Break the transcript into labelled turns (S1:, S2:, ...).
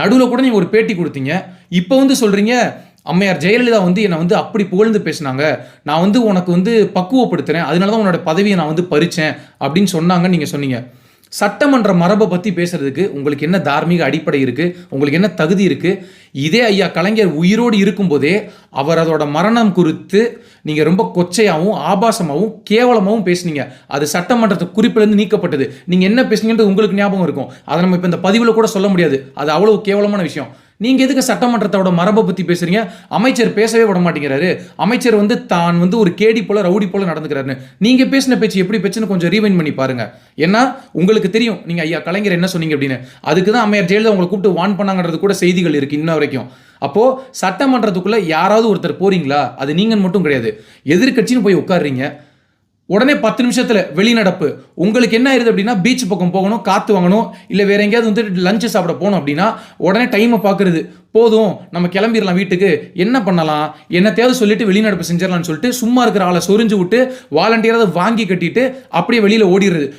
S1: நடுவில் கூட நீங்கள் ஒரு பேட்டி கொடுத்தீங்க. இப்போ வந்து சொல்கிறீங்க அம்மையார் ஜெயலலிதா வந்து என்னை வந்து அப்படி புகழ்ந்து பேசினாங்க. நான் வந்து உனக்கு வந்து பக்குவப்படுத்துகிறேன் அதனால தான் உன்னோட பதவியை நான் வந்து பறித்தேன் அப்படின்னு சொன்னாங்கன்னு நீங்கள் சொன்னீங்க. சட்டமன்ற மரபை பற்றி பேசுறதுக்கு உங்களுக்கு என்ன தார்மீக அடிப்படை இருக்குது உங்களுக்கு என்ன தகுதி இருக்குது இதே ஐயா கலைஞர் உயிரோடு இருக்கும்போதே அவர் அதோட மரணம் குறித்து நீங்கள் ரொம்ப கொச்சையாகவும் ஆபாசமாகவும் கேவலமாகவும் பேசுனீங்க. அது சட்டமன்றத்து குறிப்பிலிருந்து நீக்கப்பட்டது. நீங்கள் என்ன பேசுனீங்கன்றது உங்களுக்கு ஞாபகம் இருக்கும். அதை நம்ம இப்போ இந்த பதிவில் கூட சொல்ல முடியாது. அது அவ்வளோ கேவலமான விஷயம். நீங்க எதுக்கு சட்டமன்றத்தோட மரபை பத்தி பேசுறீங்க? அமைச்சர் பேசவே விட மாட்டேங்கிறாரு. அமைச்சர் வந்து தான் வந்து ஒரு கேடி போல ரவுடி போல நடந்துக்கிறாருன்னு. நீங்க பேசின பேச்சு எப்படி பேச்சுன்னு கொஞ்சம் ரீவைன் பண்ணி பாருங்க. ஏன்னா உங்களுக்கு தெரியும் நீங்க ஐயா கலைஞர் என்ன சொன்னீங்க? அப்படின்னு. அதுக்கு தான் அம்மையார் ஜெயலலிதா உங்களை கூப்பிட்டு வான் பண்ணாங்கன்றது கூட செய்திகள் இருக்கு இன்ன வரைக்கும். அப்போ சட்டமன்றத்துக்குள்ள யாராவது ஒருத்தர் போறீங்களா? அது நீங்கன்னு மட்டும் கிடையாது. எதிர்க்கட்சின்னு போய் உட்காடுறீங்க உடனே பத்து நிமிஷத்தில் வெளிநடப்பு. உங்களுக்கு என்ன ஆயிருது அப்படின்னா பீச் பக்கம் போகணும் காற்று வாங்கணும் இல்லை வேற எங்கேயாவது வந்து லஞ்சு சாப்பிட போகணும் அப்படின்னா உடனே டைமை பார்க்குறது போதும் நம்ம கிளம்பிடலாம் வீட்டுக்கு. என்ன பண்ணலாம்? என்னத்தையாவது சொல்லிட்டு வெளிநடப்பு செஞ்சிடலாம்னு சொல்லிட்டு சும்மா இருக்கிற ஆளை சொரிஞ்சு விட்டு வாலண்டியராக வாங்கி கட்டிட்டு அப்படியே வெளியில் ஓடிடுறது.